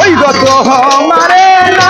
ওই গত মারে না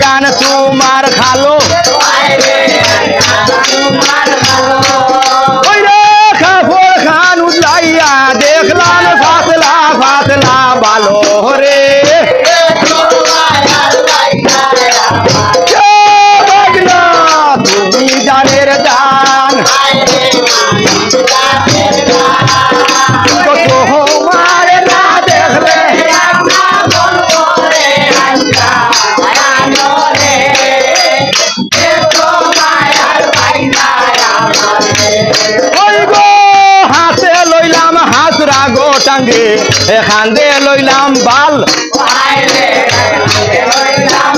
কান তোমার খালো দেখলাম ফাতলা ফাতলা ভালো রে। টাঙ্গে এখান দিয়ে লইলাম বাল। লইলাম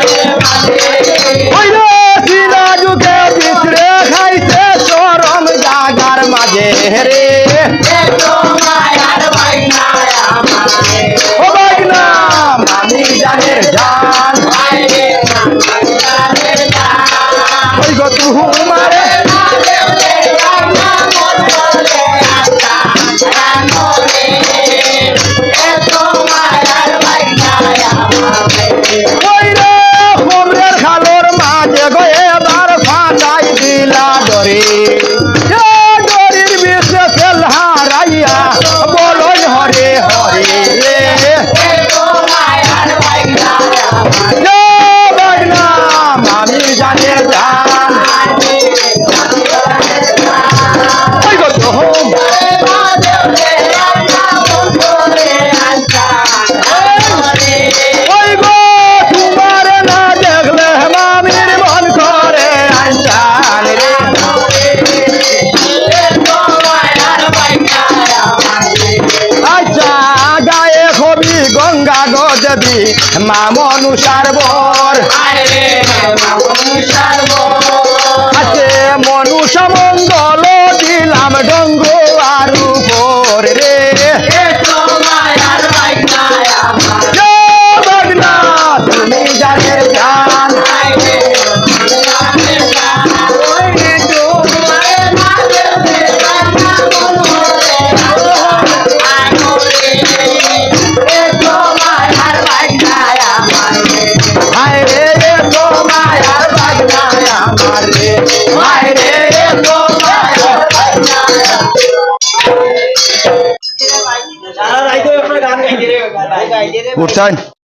Fire! মামনুষার বর আরে মা বর Good time.